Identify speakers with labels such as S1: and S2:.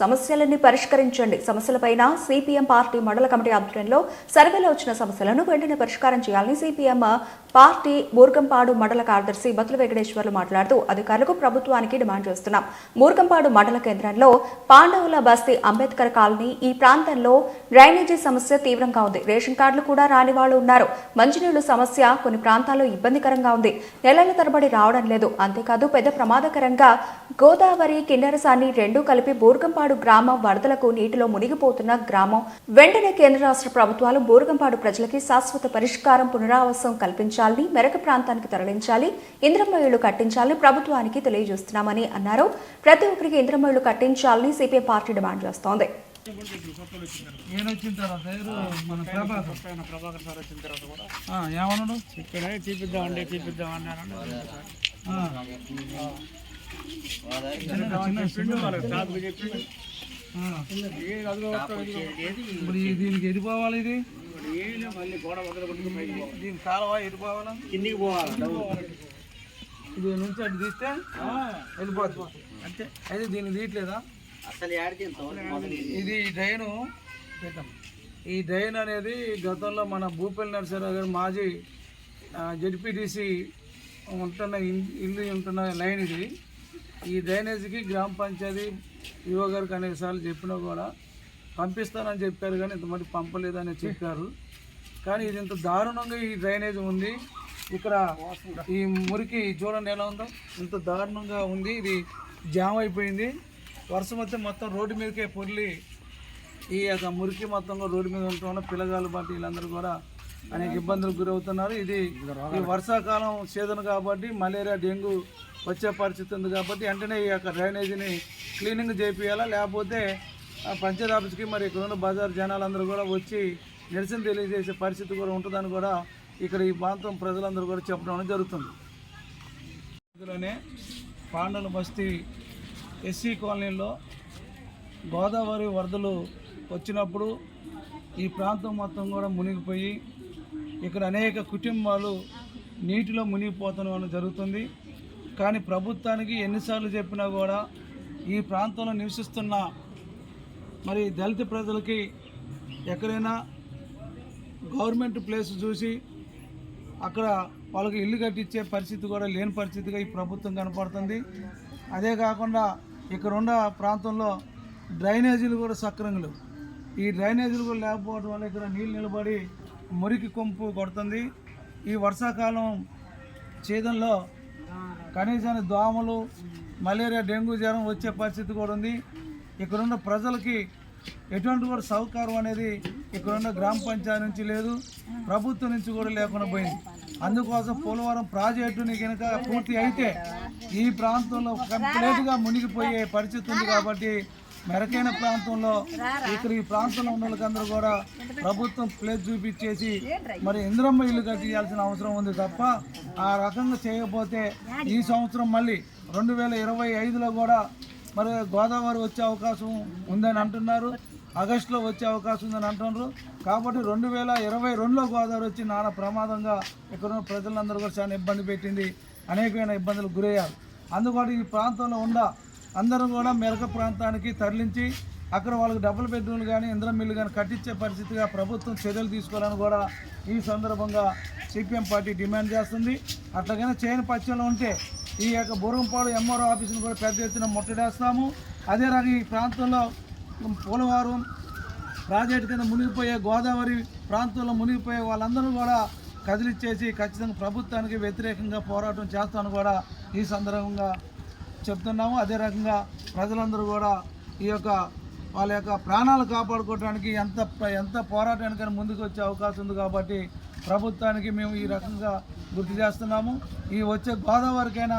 S1: సమస్యలన్నీ పరిష్కరించండి. సమస్యలపైన సిపిఎం పార్టీ మండల కమిటీ ఆధ్వర్యంలో సర్వేలో వచ్చిన సమస్యలను వెంటనే పరిష్కారం చేయాలని సిపిఎం పార్టీ బూర్గంపాడు మండల కార్యదర్శి బతుల వెంకటేశ్వర్లు మాట్లాడుతూ అధికారులకు ప్రభుత్వానికి డిమాండ్ చేస్తున్నాం. బూర్గంపాడు మండల కేంద్రంలో పాండవుల బస్తీ అంబేద్కర్ కాలనీ ఈ ప్రాంతంలో డ్రైనేజీ సమస్య తీవ్రంగా ఉంది. రేషన్ కార్డులు కూడా రాని వాళ్ళు ఉన్నారు. మంచినీళ్ళు సమస్య కొన్ని ప్రాంతాల్లో ఇబ్బందికరంగా ఉంది. నెలల తరబడి రావడం లేదు. అంతేకాదు పెద్ద ప్రమాదకరంగా గోదావరి కిండరసాన్ని రెండూ కలిపి బూర్గంపాడు గ్రామం వరదలకు నీటిలో మునిగిపోతున్న గ్రామం. వెంటనే కేంద్ర రాష్ట్ర ప్రభుత్వాలు బూర్గంపాడు ప్రజలకి శాశ్వత పరిష్కారం పునరావాసం కల్పించాలని మెరక ప్రాంతానికి తరలించాలి ఇంద్రమ్మ ఇళ్ళు కట్టించాలని ప్రభుత్వానికి తెలియజేస్తున్నామని అన్నారు. ప్రతి ఒక్కరికి ఇంద్రమ్మ ఇళ్ళు కట్టించాలని సిపిఐ పార్టీ డిమాండ్ చేస్తోంది.
S2: ఈయన వచ్చిన తర్వాత ఎవరు? మన ప్రభాకర్.
S3: ఆయన ప్రభాకర్ సార్ వచ్చిన తర్వాత కూడా.
S2: ఆ, ఏమన్నాడు?
S3: ఇక్కడ తీపిద్దామండి తీపిద్దామని
S2: ఆ,
S3: చిన్న చెప్పిండు వాళ్ళకి చెప్పిండు
S2: ఇప్పుడు ఈ- దీనికి ఎడిపోవాలి ఇది?
S3: ఇప్పుడు కాలవా మళ్ళీ గోడ వదల పోవాలి?
S2: దీని
S3: కిందికి పోవాలి
S2: ఇది నుంచి అటు తీస్తే వెళ్ళిపోతుంది. అంతే. అయితే దీన్ని తీయట్లేదా?
S3: అసలు యాడికి
S2: ఇది డ్రైను ఈ డ్రైన్ అనేది గతంలో మన భూపల్లి నరసరావు గారు మాజీ జడ్పీటీసీ ఉంటున్న ఇల్లు ఉంటున్న లైన్ ఇది. ఈ డ్రైనేజీకి గ్రామ పంచాయతీ యువ గారికి అనేకసార్లు చెప్పినా కూడా పంపిస్తానని చెప్పారు కానీ ఇంతమంది పంపలేదని చెప్పారు. కానీ ఇది ఇంత దారుణంగా ఈ డ్రైనేజ్ ఉంది. ఇక్కడ ఈ మురికి చూడండి ఎలా ఉందో? ఇంత దారుణంగా ఉంది. ఇది జామ్ అయిపోయింది. వర్షం వస్తే మొత్తం రోడ్డు మీదకే పొర్లి ఈ యొక్క మురికి మొత్తంగా రోడ్డు మీద ఉంటున్న పిల్లగాళ్ళు బట్టి వీళ్ళందరూ కూడా అనేక ఇబ్బందులకు గురవుతున్నారు. ఇది ఈ వర్షాకాలం సీజన్ కాబట్టి మలేరియా డెంగ్యూ వచ్చే పరిస్థితి ఉంది కాబట్టి వెంటనే ఈ యొక్క డ్రైనేజీని క్లీనింగ్ చేపియాలా? లేకపోతే ఆ పంచాయతీ ఆఫీస్కి మరి ఇక్కడ ఉన్న బజార్ జనాలందరూ కూడా వచ్చి నిరసన తెలియజేసే పరిస్థితి కూడా ఉంటుందని కూడా ఇక్కడ ఈ ప్రాంతం ప్రజలందరూ కూడా చెప్పడం అనేది జరుగుతుంది. ఇందులోనే పాండల బస్తీ ఎస్సీ కాలనీలో గోదావరి వరదలు వచ్చినప్పుడు ఈ ప్రాంతం మొత్తం కూడా మునిగిపోయి ఇక్కడ అనేక కుటుంబాలు నీటిలో మునిగిపోతున్న జరుగుతుంది. కానీ ప్రభుత్వానికి ఎన్నిసార్లు చెప్పినా కూడా ఈ ప్రాంతంలో నివసిస్తున్న మరి దళిత ప్రజలకి ఎక్కడైనా గవర్నమెంట్ ప్లేస్ చూసి అక్కడ వాళ్ళకి ఇల్లు కట్టించే పరిస్థితి కూడా లేని పరిస్థితిగా ఈ ప్రభుత్వం కనపడుతుంది. అదే కాకుండా ఇక్కడ ఉన్న ప్రాంతంలో డ్రైనేజీలు కూడా సక్రంగా లేవు ఈ డ్రైనేజీలు కూడా లేకపోవడం వల్ల ఇక్కడ నీళ్ళు నిలబడి మురికి కొంపు కొడుతుంది. ఈ వర్షాకాలం చేదంలో కనీసాన్ని దోమలు మలేరియా డెంగ్యూ జ్వరం వచ్చే పరిస్థితి కూడా ఉంది. ఇక్కడున్న ప్రజలకి ఎటువంటి కూడా సౌకర్యం అనేది ఇక్కడున్న గ్రామ పంచాయతీ నుంచి లేదు. ప్రభుత్వం నుంచి కూడా లేకుండా పోయింది. అందుకోసం పోలవరం ప్రాజెక్టుని కనుక పూర్తి అయితే ఈ ప్రాంతంలో కంప్లీట్గా మునిగిపోయే పరిస్థితి ఉంది కాబట్టి మెరకైన ప్రాంతంలో ఇక్కడ ఈ ప్రాంతంలో ఉన్న వాళ్ళకందరూ కూడా ప్రభుత్వం ప్లేస్ చూపించేసి మరి ఇంద్రమ్మ ఇల్లు కట్టియాల్సిన అవసరం ఉంది తప్ప ఆ రకంగా చేయకపోతే ఈ సంవత్సరం మళ్ళీ రెండు వేల ఇరవై ఐదులో కూడా మరి గోదావరి వచ్చే అవకాశం ఉందని అంటున్నారు. ఆగస్టులో వచ్చే అవకాశం ఉందని అంటున్నారు. కాబట్టి రెండు వేల ఇరవై రెండులో గోదావరి వచ్చి నానా ప్రమాదంగా ఇక్కడ ఉన్న ప్రజలందరూ కూడా చాలా ఇబ్బంది పెట్టింది. అనేకమైన ఇబ్బందులకు గురయ్యారు. అందుకని ఈ ప్రాంతంలో ఉన్న అందరూ కూడా మెరక ప్రాంతానికి తరలించి అక్కడ వాళ్ళకి డబుల్ బెడ్రూమ్లు కానీ ఇంద్రం మిల్లు కానీ కట్టించే పరిస్థితిగా ప్రభుత్వం చర్యలు తీసుకోవాలని కూడా ఈ సందర్భంగా సిపిఎం పార్టీ డిమాండ్ చేస్తుంది. అట్లాగైనా చేయని పక్షంలో ఉంటే ఈ యొక్క బురంపాడు ఎంఆర్ఓ ఆఫీసును కూడా పెద్ద ఎత్తున ముట్టడేస్తాము. అదే రకంగా ఈ ప్రాంతంలో పోలవరం ప్రాజెక్టు కింద మునిగిపోయే గోదావరి ప్రాంతంలో మునిగిపోయే వాళ్ళందరూ కూడా కదిలిచ్చేసి ఖచ్చితంగా ప్రభుత్వానికి వ్యతిరేకంగా పోరాటం చేస్తాను కూడా ఈ సందర్భంగా చెప్తున్నాము. అదే రకంగా ప్రజలందరూ కూడా ఈ యొక్క వాళ్ళ యొక్క ప్రాణాలు కాపాడుకోవడానికి ఎంత ఎంత పోరాటానికైనా ముందుకు వచ్చే అవకాశం ఉంది కాబట్టి ప్రభుత్వానికి మేము ఈ రకంగా గుర్తు చేస్తున్నాము. ఈ వచ్చే గోదావరికైనా